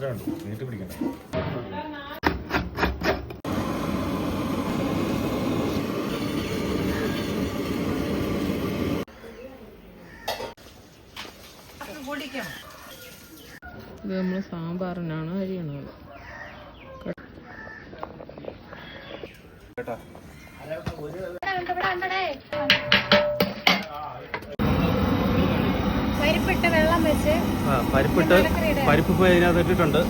ഇത്ര ഉണ്ട് നീട്ടി പിടിക്കണ്ട ഇത് നമ്മൾ സാമ്പാറിനാണ് അരിയണത്. കേട്ടാ? പരിപ്പിട്ട് വെള്ളം വെച്ച് ആ പരിപ്പിട്ട് പരിപ്പ് പോയി അതിനകത്ത് ഇട്ടിട്ടുണ്ട്.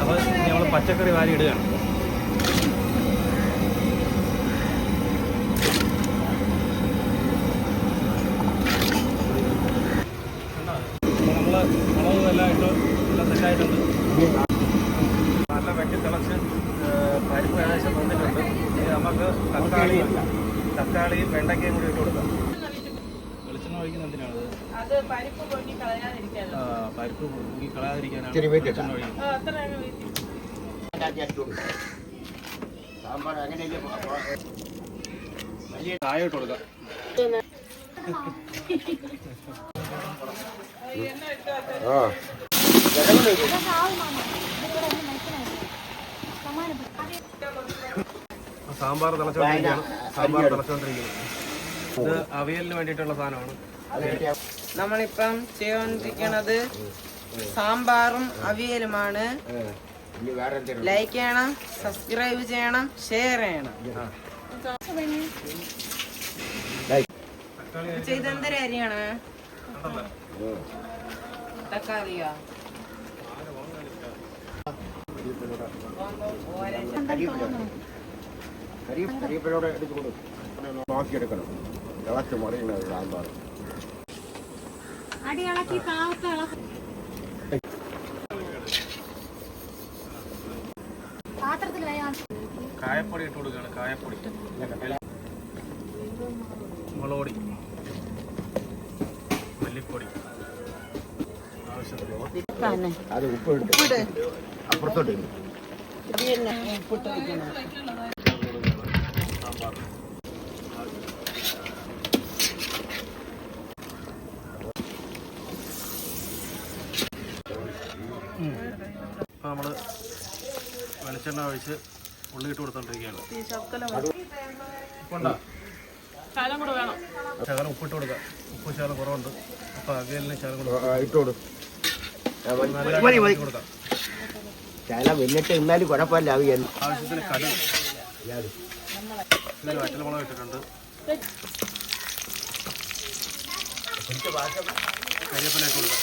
അപ്പോൾ നമ്മൾ പച്ചക്കറി വാരി ഇടുകയാണ് നല്ല വെട്ടി തിളച്ച് പരിപ്പ് ഏകദേശം വന്നിട്ടുണ്ട്. നമുക്ക് തക്കാളി തക്കാളിയും വെണ്ടയ്ക്കയും കൂടി ഇട്ട് കൊടുക്കാം. എന്തിനാണ് അത് പരിപ്പ് പൊങ്ങി പരിപ്പ് കളയാതിരിക്കാനാണ് ആ, സാമ്പാർ തിളച്ചോണ്ടിരിക്കുന്നു വലിയ ചായ ഇട്ട് കൊടുക്കാം. ആ. സാമ്പാർ തിളച്ചോണ്ടിരിക്കുകയാണ് സാമ്പാർ തിളച്ചോണ്ടിരിക്കുന്നു. ഇത് അവിയലിന് വേണ്ടിയിട്ടുള്ള സാധനമാണ്. നമ്മളിപ്പം ചെയ്തുകൊണ്ടിരിക്കണത് സാമ്പാറും അവിയലുമാണ്. ലൈക്ക് ചെയ്യണം സബ്സ്ക്രൈബ് ചെയ്യണം ഷെയർ ചെയ്യണം. ചെയ്തെന്തൊരു അരിയാണ് തക്കാളിയോ? കരി എടുത്തു കൊടുക്കും കൊടു നോക്കിയെടുക്കണം തിളച്ച് മറിയണത് സാമ്പാർ ഇളക്കി ഇളക്കി. പാത്രത്തിൽ കായപ്പൊടി ഇട്ട് കൊടുക്കുകയാണ് കായപ്പൊടി. മുളകൊടി മല്ലിപ്പൊടി ആവശ്യത്തിന് അത് ഉപ്പ് ഇട്ട്. അപ്പുറത്തോട്ട്. സാമ്പാർ ഇപ്പം നമ്മൾ വെളിച്ചെണ്ണ ഒഴിച്ച് ഉള്ളി ഇട്ട് കൊടുത്തോണ്ടിരിക്കുകയാണ്. ശകലം ഉപ്പിട്ട് കൊടുക്കാം. ഉപ്പ് ശകലം കുറവുണ്ട്. അപ്പോൾ അവിയലിന് ശകലം കൊടുക്കാം. ചില വെന്നിട്ട് എന്നാലും കുഴപ്പമില്ല അവിയൽ ആവശ്യത്തിന് കടുക്. ഇതിൽ വറ്റൽമുളക് ഇട്ടിട്ടുണ്ട്. കരിവേപ്പില ഇട്ട് കൊടുക്കാം.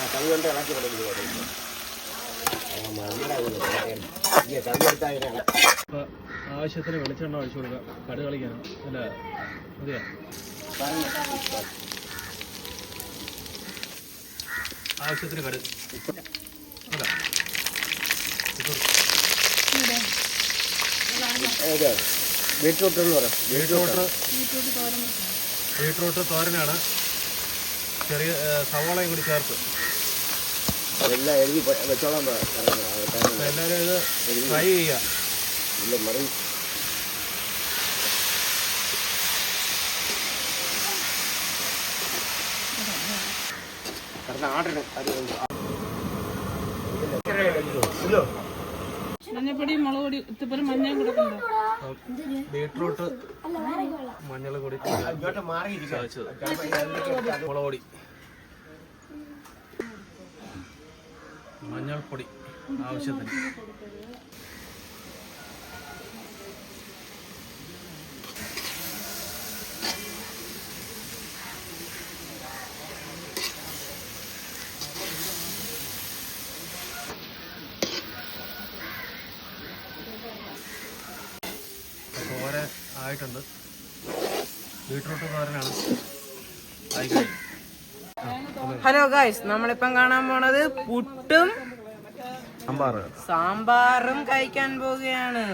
നമ്മൾ കൊണ്ട് ഇളക്കി കൊടുക്കുന്നത് ആവശ്യത്തിന് വെളിച്ചെണ്ണ ഒഴിച്ചു കൊടുക്കാം. കടു കളിക്കാനും അല്ല മതിയോ? ആവശ്യത്തിന് കടു. ബീട്രൂട്ട് എന്ന് പറയാം ബീട്രൂട്ട് ബീട്രൂട്ട് തോരനാണ്. ചെറിയ സവാളയും കൂടി ചേർത്ത്. എല്ലാം എഴുതി വെച്ചോളാം എല്ലാവരും ഇത് ഫ്രൈ ചെയ്യുക. ഇല്ല മറി. മഞ്ഞപ്പൊടി മുളക് പൊടി ഇത്തിരി മഞ്ഞൾ കൊടുക്കണ്ടോ ബീട്രൂട്ട് മഞ്ഞൾ കൂടി ചതച്ചത് മുളക് പൊടി മഞ്ഞൾപ്പൊടി ആവശ്യത്തിന് തോരൻ ആയിട്ടുണ്ട്. ബീട്രൂട്ട് തോരനാണ് ആയി കഴിഞ്ഞു ഹലോ ഗായ്സ് നമ്മളിപ്പം കാണാൻ പോണത് പുട്ടും സാമ്പാറും. കഴിക്കാൻ പോവുകയാണ്.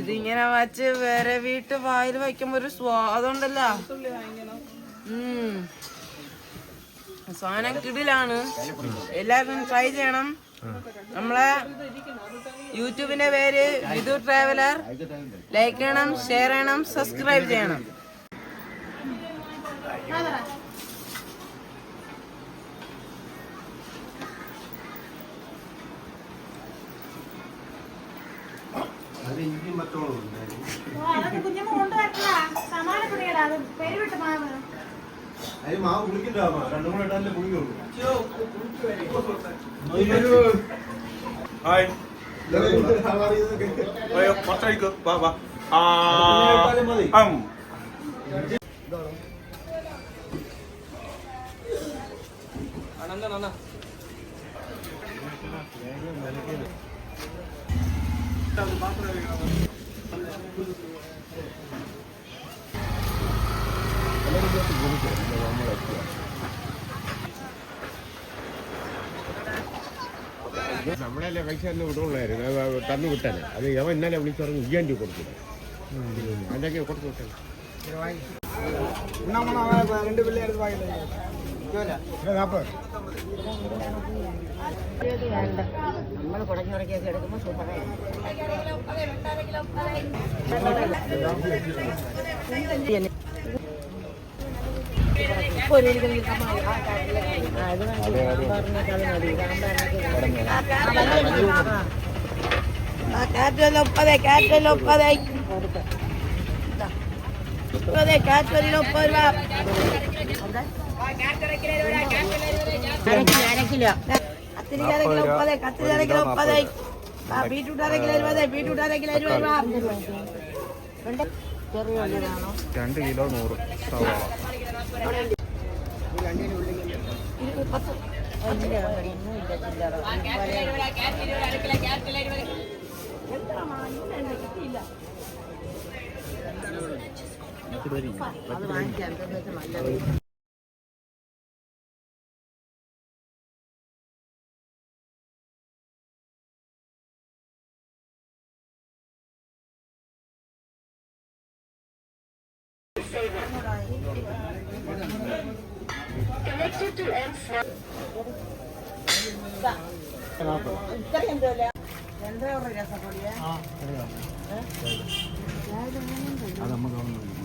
ഇതിങ്ങനെ വച്ച് വേറെ വീട്ട് വായിൽ വയ്ക്കുമ്പോ ഒരു സ്വാദുണ്ടല്ലോ. സാധനം കിടിലാണ്. എല്ലാവരും ട്രൈ ചെയ്യണം. നമ്മളെ യൂട്യൂബിന്റെ പേര് വിധു ട്രാവലർ. ലൈക്ക് ചെയ്യണം ഷെയർ ചെയ്യണം സബ്സ്ക്രൈബ് ചെയ്യണം. കുഞ്ഞമ്മ സമാന സമാനപ്പെടിയടാ അത് പെരുവിട്ട് മാവ് അതിന് മാവ് കുളിക്കണ്ട രണ്ടും കൂടെ ഇട്ടാലേ കുളിക്കുള്ളൂ. ഹായ്. കുറച്ചഴിക്കോ വാ വാ. ആ. മതി ആം. നമ്മളല്ലേ പൈസ തന്നെ വിടുള്ളായിരുന്നു തന്നു വിട്ടാലേ അത് അവൻ ഇന്നലെ വിളിച്ചു പറഞ്ഞു ഇയ്യാൻ രൂപ കൊടുക്കില്ല അതിന്റെ കൊടുത്തു വിട്ടേ നമ്മൾ കുടഞ്ഞുടക്കിയൊക്കെ എടുക്കുമ്പോൾ സൂപ്പറായി കാറ്റൊല്ലൊപ്പതെ കാറ്റൊല്ലൊപ്പതെ രണ്ട് കിലോ നൂറ് സവാള. வாங்கிக்க Connected to M4. രസപ്പൊടിയാ അത് നമുക്ക്